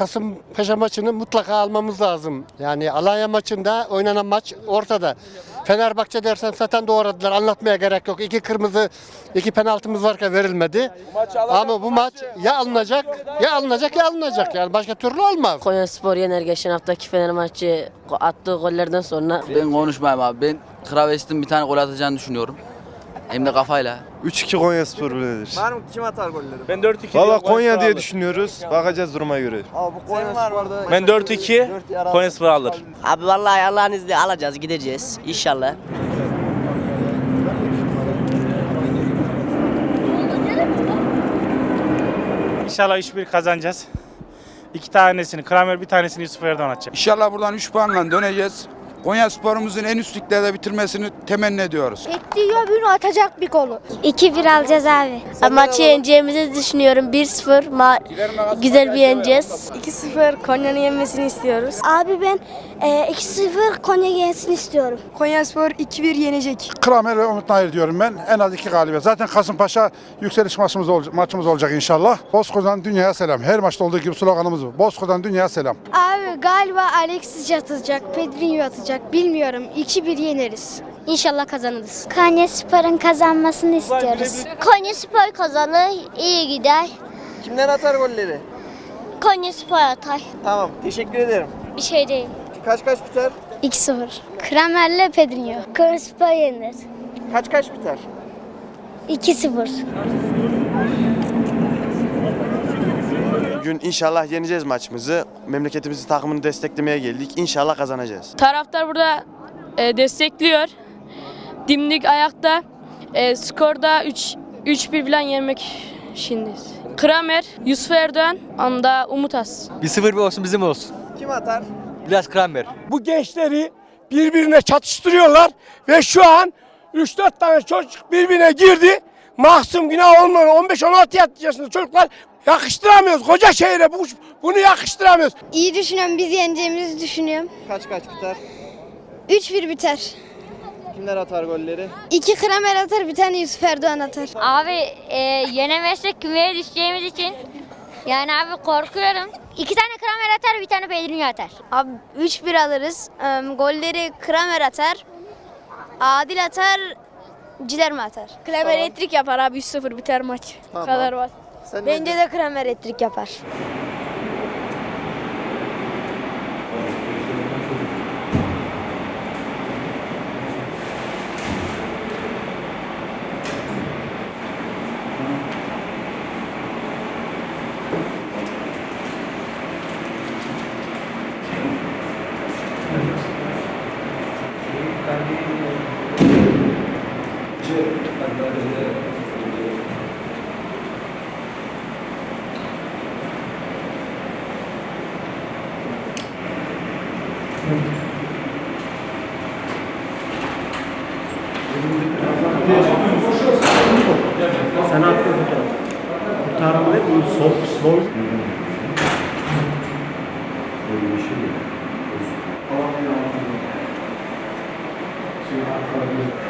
Kasımpaşa maçını mutlaka almamız lazım. Yani Alanya maçında oynanan maç ortada. Fenerbahçe dersen zaten doğradılar. Anlatmaya gerek yok. İki kırmızı, iki penaltımız varken verilmedi. Ama bu maç ya alınacak, ya alınacak ya alınacak. Yani başka türlü olmaz. Konya Spor yener geçen haftaki Fenerbahçe attığı gollerden sonra. Ben konuşmayayım abi. Ben Kraves'in bir tane gol atacağını düşünüyorum. Hem de kafayla. 3-2 Konya Spor böyledir. Var mı? Kim atar golleri? Ben 4-2 Valla diyorum, Konya diye alır. düşünüyoruz. Bakacağız duruma göre. Abi bu Konya Spor'da... Ben 4-2 Konya Spor alır. Abi vallahi Allah'ın izniyle alacağız gideceğiz inşallah. İnşallah 3-1 kazanacağız. İki tanesini Kramer bir tanesini Yusuf Erdoğan atacak. İnşallah buradan 3 puanla döneceğiz. Konya sporumuzun en üst liglerde bitirmesini temenni ediyoruz. Bekliyor bunu atacak bir golü. 2-1 alacağız abi. Maçı yeneceğimizi düşünüyorum. 1-0 ma- güzel bir yeneceğiz. 2-0 Konya'nın yenmesini istiyoruz. Abi ben e, 2-0 Konya yensin istiyorum. Konya Spor 2-1 yenecek. Kramer ve Umut Nayır diyorum ben. En az iki galibiyet. Zaten Kasımpaşa yükseliş maçımız olacak, maçımız olacak inşallah. Bozkır'dan dünyaya selam. Her maçta olduğu gibi sloganımız bu. Bozkır'dan dünyaya selam. Abi galiba Alexis atacak, Pedrinho atacak. Bilmiyorum. 2-1 yeneriz. İnşallah kazanırız. Konya Spor'un kazanmasını istiyoruz. Konya Spor kazanır, iyi gider. Kimler atar golleri? Konya Spor atar. Tamam. Teşekkür ederim. Bir şey değil. Kaç kaç biter? 2-0. Kramer'le Pedrinho. Konya Spor yenir. Kaç kaç biter? 2-0. Bugün inşallah yeneceğiz maçımızı. Memleketimizi takımını desteklemeye geldik. İnşallah kazanacağız. Taraftar burada e, destekliyor. Dimdik ayakta. E, skorda 3 3-1 falan yemek şimdi. Kramer, Yusuf Erdoğan, anda Umut As. Bir 0 bir olsun bizim olsun. Kim atar? Biraz Kramer. Bu gençleri birbirine çatıştırıyorlar ve şu an 3-4 tane çocuk birbirine girdi. Mahsum günah olmayan 15-16 yaşında çocuklar yakıştıramıyoruz. Koca şehre bu, bunu yakıştıramıyoruz. İyi düşünüyorum. Biz yeneceğimizi düşünüyorum. Kaç kaç biter? 3-1 biter. Kimler atar golleri? 2 Kramer atar, bir tane Yusuf Erdoğan atar. Abi e, yenemezsek kümeye düşeceğimiz için yani abi korkuyorum. İki tane Kramer atar, bir tane Pedrinho atar. Abi 3-1 alırız. Ee, golleri Kramer atar. Adil atar. Ciler mi atar? Kramer tamam. etrik yapar abi 3-0 biter maç. Tamam. Kadar var. Sen Bence de Kramer etrik yapar. Thank you. Birinci anlamıyla Sen attın fotoğraf. Kurtarma değil, bu sol, sol. Böyle bir şey değil. Thank you.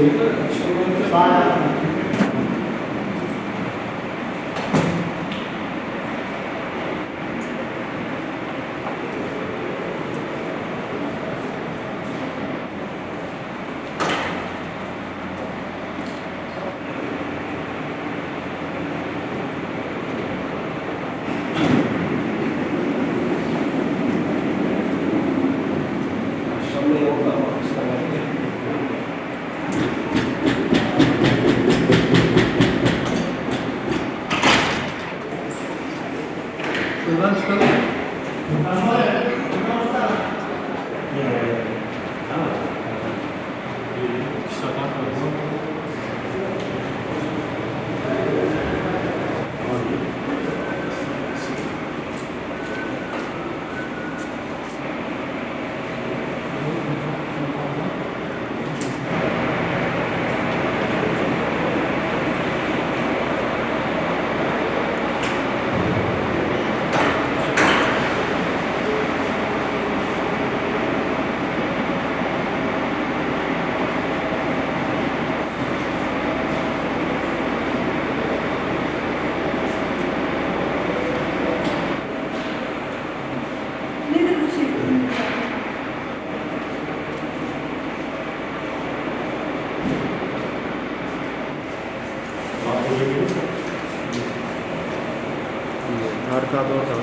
Thank you. घर का दौर का